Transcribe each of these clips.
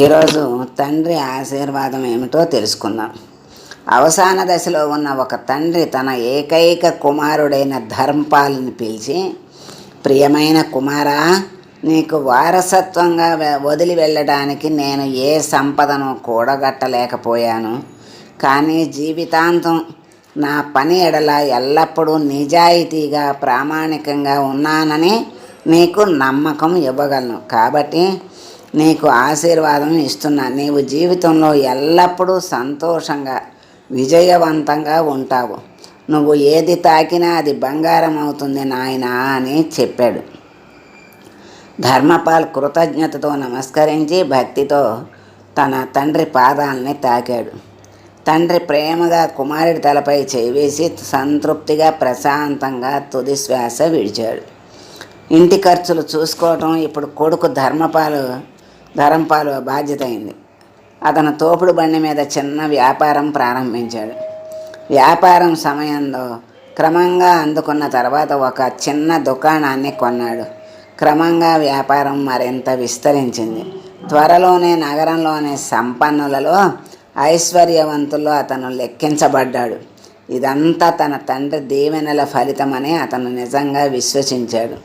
ఈరోజు తండ్రి ఆశీర్వాదం ఏమిటో తెలుసుకుందాం. అవసాన దశలో ఉన్న ఒక తండ్రి తన ఏకైక కుమారుడైన ధర్మపాల్ని పిలిచి ప్రియమైన కుమారా నీకు వారసత్వంగా వదిలి వెళ్ళడానికి నేను ఏ సంపదను కూడగట్టలేకపోయాను. కానీ జీవితాంతం నా పని ఎడల ఎల్లప్పుడూ నిజాయితీగా ప్రామాణికంగా ఉన్నానని నీకు నమ్మకం ఇవ్వగలను. కాబట్టి నీకు ఆశీర్వాదం ఇస్తున్నా. నీవు జీవితంలో ఎల్లప్పుడూ సంతోషంగా విజయవంతంగా ఉంటావు. నువ్వు ఏది తాకినా అది బంగారం అవుతుంది నాయనా అని చెప్పాడు. ధర్మపాల్ కృతజ్ఞతతో నమస్కరించి భక్తితో తన తండ్రి పాదాలని తాకాడు. తండ్రి ప్రేమగా కుమారుడి తలపై చేవేసి సంతృప్తిగా ప్రశాంతంగా తుది శ్వాస విడిచాడు. ఇంటి ఖర్చులు చూసుకోవటం ఇప్పుడు కొడుకు ధర్మపాలు ధరంపాలు బాధ్యత అయింది అతను తోపుడు బండి మీద చిన్న వ్యాపారం ప్రారంభించాడు. వ్యాపారం సమయంలో క్రమంగా అందుకున్న తర్వాత ఒక చిన్న దుకాణాన్ని కొన్నాడు. క్రమంగా వ్యాపారం మరింత విస్తరించింది. త్వరలోనే నగరంలోని సంపన్నులలో ఐశ్వర్యవంతుల్లో అతను లెక్కించబడ్డాడు. ఇదంతా తన తండ్రి దీవెనల ఫలితమని అతను నిజంగా విశ్వసించాడు.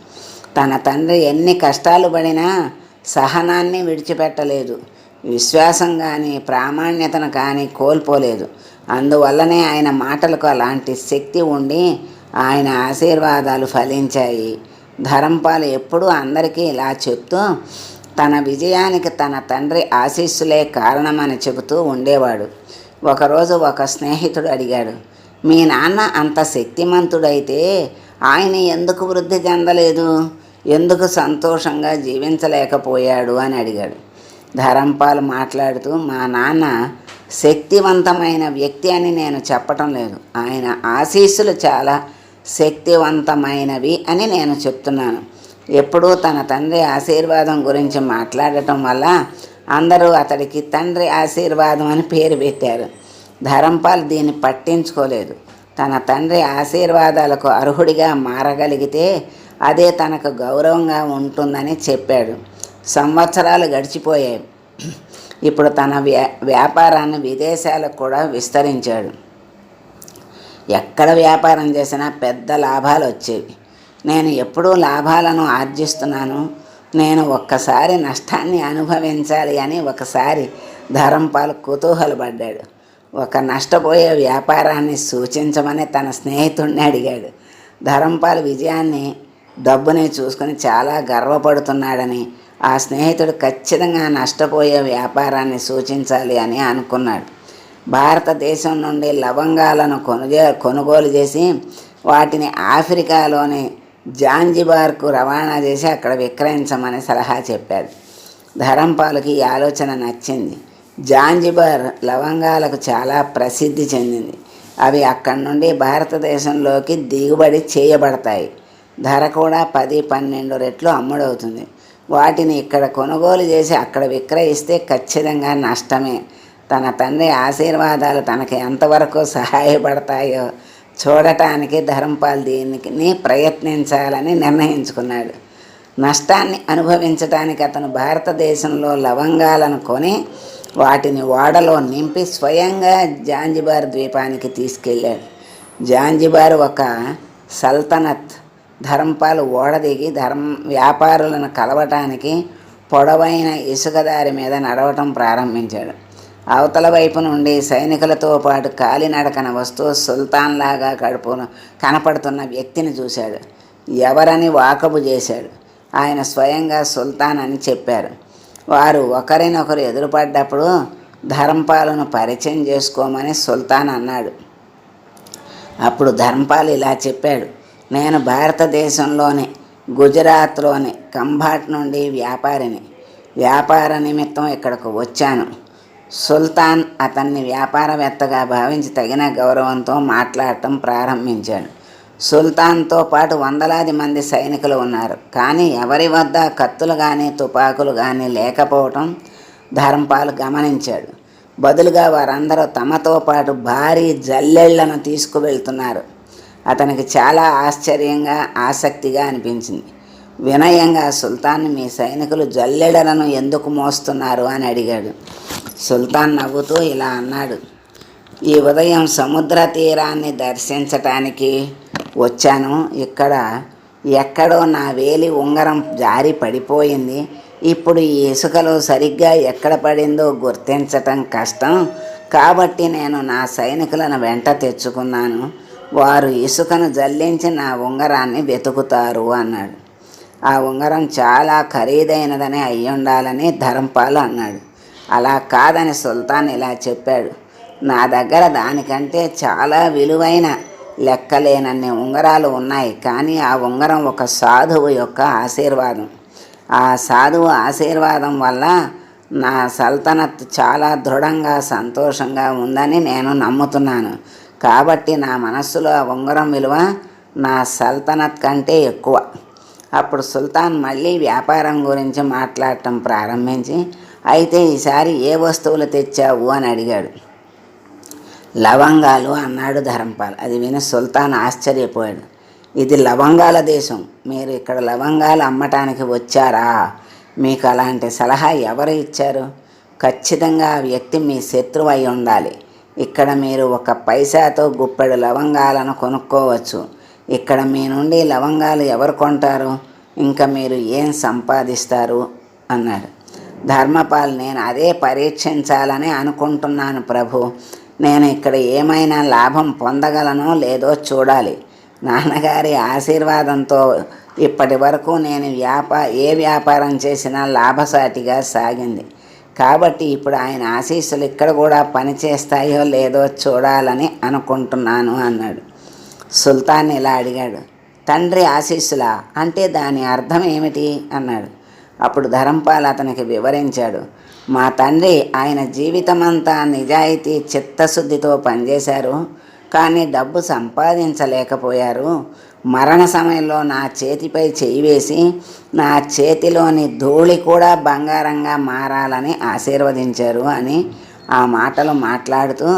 తన తండ్రి ఎన్ని కష్టాలు పడినా సహనాన్ని విడిచిపెట్టలేదు. విశ్వాసం కానీ ప్రామాణ్యతను కానీ కోల్పోలేదు. అందువల్లనే ఆయన మాటలకు అలాంటి శక్తి ఉండి ఆయన ఆశీర్వాదాలు ఫలించాయి. ధరంపాలు ఎప్పుడూ అందరికీ ఇలా చెప్తూ తన విజయానికి తన తండ్రి ఆశీస్సులే కారణమని చెబుతూ ఉండేవాడు. ఒకరోజు ఒక స్నేహితుడు అడిగాడు మీ నాన్న అంత శక్తిమంతుడైతే ఆయన ఎందుకు వృద్ధి చెందలేదు? ఎందుకు సంతోషంగా జీవించలేకపోయాడు అని అడిగాడు. ధరంపాల్ మాట్లాడుతూ మా నాన్న శక్తివంతమైన వ్యక్తి అని నేను చెప్పటం లేదు. ఆయన ఆశీస్సులు చాలా శక్తివంతమైనవి అని నేను చెప్తున్నాను. ఎప్పుడూ తన తండ్రి ఆశీర్వాదం గురించి మాట్లాడటం వల్ల అందరూ అతడికి తండ్రి ఆశీర్వాదం అని పేరు పెట్టారు. ధరంపాల్ దీన్ని పట్టించుకోలేదు. తన తండ్రి ఆశీర్వాదాలకు అర్హుడిగా మారగలిగితే అదే తనకు గౌరవంగా ఉంటుందని చెప్పాడు. సంవత్సరాలు గడిచిపోయాయి. ఇప్పుడు తన వ్యా వ్యాపారాన్ని విదేశాలకు కూడా విస్తరించాడు. ఎక్కడ వ్యాపారం చేసినా పెద్ద లాభాలు వచ్చేవి. నేను ఎప్పుడూ లాభాలను ఆర్జిస్తున్నాను. నేను ఒక్కసారి నష్టాన్ని అనుభవించాలి అని ఒకసారి ధరంపాల్ కుతూహలపడ్డాడు ఒక నష్టపోయే వ్యాపారాన్ని సూచించమని తన స్నేహితుడిని అడిగాడు. ధరంపాల్ విజయాన్ని డబ్బుని చూసుకొని చాలా గర్వపడుతున్నాడని ఆ స్నేహితుడు ఖచ్చితంగా నష్టపోయే వ్యాపారాన్ని సూచించాలి అని అనుకున్నాడు. భారతదేశం నుండి లవంగాలను కొనుగో కొనుగోలు చేసి వాటిని ఆఫ్రికాలోని జాంజిబార్కు రవాణా చేసి అక్కడ విక్రయించమని సలహా చెప్పాడు. ధరంపాలకి ఈ ఆలోచన నచ్చింది. జాంజిబార్ లవంగాలకు చాలా ప్రసిద్ధి చెందింది. అవి అక్కడి నుండి భారతదేశంలోకి దిగుబడి చేయబడతాయి. ధర కూడా పది పన్నెండు రెట్లు అమ్ముడవుతుంది. వాటిని ఇక్కడ కొనుగోలు చేసి అక్కడ విక్రయిస్తే ఖచ్చితంగా నష్టమే. తన తండ్రి ఆశీర్వాదాలు తనకి ఎంతవరకు సహాయపడతాయో చూడటానికి ధర్మపాల్ దీనికి ప్రయత్నించాలని నిర్ణయించుకున్నాడు. నష్టాన్ని అనుభవించడానికి అతను భారతదేశంలో లవంగాలను కొని వాటిని ఓడలో నింపి స్వయంగా జాంజిబార్ ద్వీపానికి తీసుకెళ్ళాడు. జాంజిబార్ ఒక సల్తనత్ ధర్మపాలు ఓడ దిగి ధర్మ వ్యాపారులను కలవటానికి పొడవైన ఇసుక దారి మీద నడవటం ప్రారంభించాడు. అవతల వైపు నుండి సైనికులతో పాటు కాలినడకన వస్తూ సుల్తాన్లాగా కడుపును కనపడుతున్న వ్యక్తిని చూశాడు. ఎవరని వాకబు చేశాడు. ఆయన స్వయంగా సుల్తాన్ అని చెప్పారు. వారు ఒకరినొకరు ఎదురుపడ్డప్పుడు ధర్మపాలను పరిచయం చేసుకోమని సుల్తాన్ అన్నాడు. అప్పుడు ధర్మపాల్ ఇలా చెప్పాడు. నేను భారతదేశంలోని గుజరాత్లోని కంభాట్ నుండి వ్యాపారిని. వ్యాపార నిమిత్తం ఇక్కడకు వచ్చాను. సుల్తాన్ అతన్ని వ్యాపారవేత్తగా భావించి తగిన గౌరవంతో మాట్లాడటం ప్రారంభించాడు. సుల్తాన్తో పాటు వందలాది మంది సైనికులు ఉన్నారు. కానీ ఎవరి వద్ద కత్తులు కానీ తుపాకులు కానీ లేకపోవటం ధర్మపాల్ గమనించాడు. బదులుగా వారందరూ తమతో పాటు భారీ జల్లెళ్ళను తీసుకువెళ్తున్నారు. అతనికి చాలా ఆశ్చర్యంగా ఆసక్తిగా అనిపించింది. వినయంగా సుల్తాన్ మీ సైనికులు జల్లెడలను ఎందుకు మోస్తున్నారు అని అడిగాడు. సుల్తాన్ నవ్వుతూ ఇలా అన్నాడు. ఈ ఉదయం సముద్ర తీరాన్ని దర్శించటానికి వచ్చాను. ఇక్కడ ఎక్కడో నా వేలి ఉంగరం జారి పడిపోయింది. ఇప్పుడు ఈ ఇసుకలో సరిగ్గా ఎక్కడ పడిందో గుర్తించటం కష్టం. కాబట్టి నేను నా సైనికులను వెంట తెచ్చుకున్నాను. వారు ఇసుకను జల్లించి నా ఉంగరాన్ని వెతుకుతారు అన్నాడు. ఆ ఉంగరం చాలా ఖరీదైనదని అయ్యుండాలని ధరంపాల్ అన్నాడు. అలా కాదని సుల్తాన్ ఇలా చెప్పాడు. నా దగ్గర దానికంటే చాలా విలువైన లెక్కలేనన్ని ఉంగరాలు ఉన్నాయి కానీ ఆ ఉంగరం ఒక సాధువు యొక్క ఆశీర్వాదం. ఆ సాధువు ఆశీర్వాదం వల్ల నా సల్తనత్ చాలా దృఢంగా సంతోషంగా ఉందని నేను నమ్ముతున్నాను. కాబట్టి నా మనస్సులో ఆ ఉంగరం విలువ నా సల్తనత్ కంటే ఎక్కువ. అప్పుడు సుల్తాన్ మళ్ళీ వ్యాపారం గురించి మాట్లాడటం ప్రారంభించి అయితే ఈసారి ఏ వస్తువులు తెచ్చావు? అని అడిగాడు. లవంగాలు అన్నాడు ధరంపాల్ అది విని సుల్తాన్ ఆశ్చర్యపోయాడు. ఇది లవంగాల దేశం. మీరు ఇక్కడ లవంగాలు అమ్మటానికి వచ్చారా? మీకు అలాంటి సలహా ఎవరు ఇచ్చారు? ఖచ్చితంగా ఆ వ్యక్తి మీ శత్రువు అయి ఉండాలి. ఇక్కడ మీరు ఒక పైసాతో గుప్పెడు లవంగాలను కొనుక్కోవచ్చు. ఇక్కడ మీ నుండి లవంగాలు ఎవరు కొంటారు? ఇంకా మీరు ఏం సంపాదిస్తారు? అన్నాడు ధర్మపాల్ నేను అదే పరీక్షించాలని అనుకుంటున్నాను ప్రభు. నేను ఇక్కడ ఏమైనా లాభం పొందగలనో లేదో చూడాలి. నాన్నగారి ఆశీర్వాదంతో ఇప్పటి వరకు నేను వ్యాపా ఏ వ్యాపారం చేసినా లాభసాటిగా సాగింది. కాబట్టి ఇప్పుడు ఆయన ఆశీస్సులు ఇక్కడ కూడా పనిచేస్తాయో లేదో చూడాలని అనుకుంటున్నాను అన్నాడు. సుల్తాన్ ఇలా అడిగాడు తండ్రి ఆశీస్సులా? అంటే దాని అర్థం ఏమిటి? అన్నాడు. అప్పుడు ధరంపాల్ అతనికి వివరించాడు మా తండ్రి ఆయన జీవితమంతా నిజాయితీ చిత్తశుద్ధితో పనిచేశారు కానీ డబ్బు సంపాదించలేకపోయారు. మరణ సమయంలో నా చేతిపై చేయి వేసి నా చేతిలోని ధూళి కూడా బంగారంగా మారాలని ఆశీర్వదించారు అని ఆ మాటలు మాట్లాడుతూ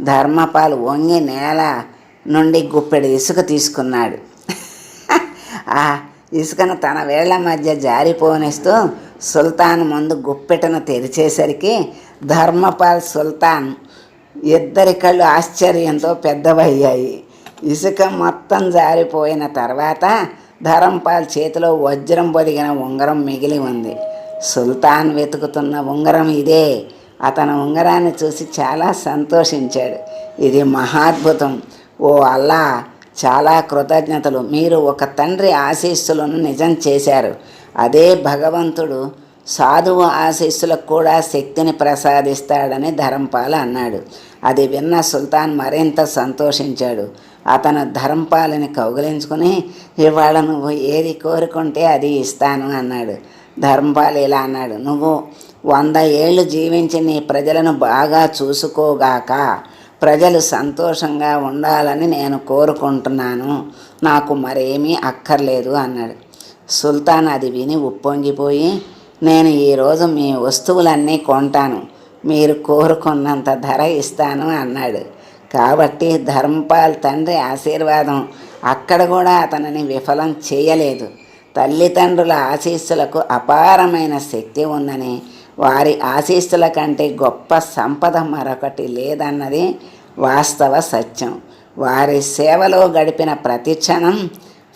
ధర్మపాల్ వంగి నేల నుండి గుప్పెడు ఇసుక తీసుకున్నాడు. ఆ ఇసుకను తన వేళ్ళ మధ్య జారిపోనిస్తూ సుల్తాన్ ముందు గుప్పెటను తెరిచేసరికి ధర్మపాల్ సుల్తాన్ ఇద్దరి కళ్ళు ఆశ్చర్యంతో పెద్దవయ్యాయి. ఇసుక మొత్తం జారిపోయిన తర్వాత ధరంపాల్ చేతిలో వజ్రం పొదిగిన ఉంగరం మిగిలి ఉంది. సుల్తాన్ వెతుకుతున్న ఉంగరం ఇదే. అతను ఉంగరాన్ని చూసి చాలా సంతోషించాడు. ఇది మహాద్భుతం. ఓ అల్లా చాలా కృతజ్ఞతలు. మీరు ఒక తండ్రి ఆశీస్సులను నిజం చేశారు. అదే భగవంతుడు సాధువు ఆశీస్సులకు కూడా శక్తిని ప్రసాదిస్తాడని ధరంపాల అన్నాడు. అది విన్న సుల్తాన్ మరింత సంతోషించాడు. అతను ధర్మపాలని కౌగిలించుకుని ఇవాళ నువ్వు ఏది కోరుకుంటే అది ఇస్తాను అన్నాడు. ధర్మపాలు ఇలా అన్నాడు. నువ్వు వంద ఏళ్ళు జీవించి నీ ప్రజలను బాగా చూసుకోగాక ప్రజలు సంతోషంగా ఉండాలని నేను కోరుకుంటున్నాను. నాకు మరేమీ అక్కర్లేదు అన్నాడు. సుల్తాన్ అది విని ఉప్పొంగిపోయి నేను ఈరోజు మీ వస్తువులన్నీ కొంటాను. మీరు కోరుకున్నంత ధర ఇస్తాను అన్నాడు. కాబట్టి ధర్మపాల్ తండ్రి ఆశీర్వాదం అక్కడ కూడా అతనిని విఫలం చేయలేదు. తల్లిదండ్రుల ఆశీస్సులకు అపారమైన శక్తి ఉందని వారి ఆశీస్సుల కంటే గొప్ప సంపద మరొకటి లేదన్నది వాస్తవ సత్యం. వారి సేవలో గడిపిన ప్రతి క్షణం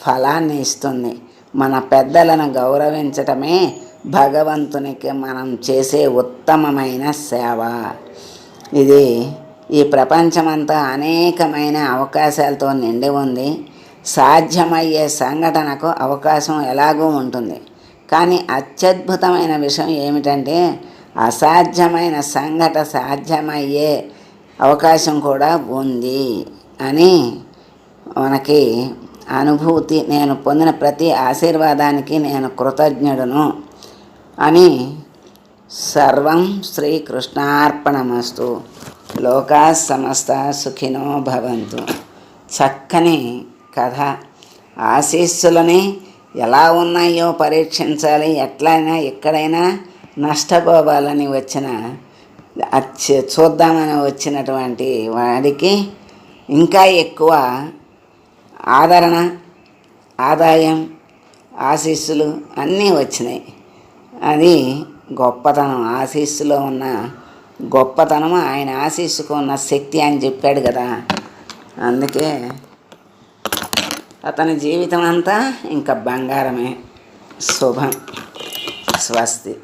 ఫలాన్ని ఇస్తుంది. మన పెద్దలను గౌరవించటమే భగవంతునికి మనం చేసే ఉత్తమమైన సేవ. ఇది ఈ ప్రపంచమంతా అనేకమైన అవకాశాలతో నిండి ఉంది. సాధ్యమయ్యే సంఘటనకు అవకాశం ఎలాగూ ఉంటుంది. కానీ అత్యద్భుతమైన విషయం ఏమిటంటే అసాధ్యమైన సంఘట సాధ్యమయ్యే అవకాశం కూడా ఉంది అని మనకి అనుభూతి నేను పొందిన ప్రతి ఆశీర్వాదానికి నేను కృతజ్ఞుడును అని సర్వం శ్రీకృష్ణార్పణమస్తు. లోకా సమస్త సుఖినో భవంతు. చక్కని కథ. ఆశీస్సులని ఎలా ఉన్నాయో పరీక్షించాలి ఎట్లయినా ఎక్కడైనా నష్టపోవాలని వచ్చిన చూద్దామని వచ్చినటువంటి వాడికి ఇంకా ఎక్కువ ఆదరణ ఆదాయం ఆశీస్సులు అన్నీ వచ్చినాయి. అది గొప్పతనం. ఆశీస్సులో ఉన్న గొప్పతనం ఆయన ఆశీస్సుకున్న శక్తి అని చెప్పాడు కదా. అందుకే అతని జీవితం అంతా ఇంకా బంగారమే. శుభం. స్వస్తి.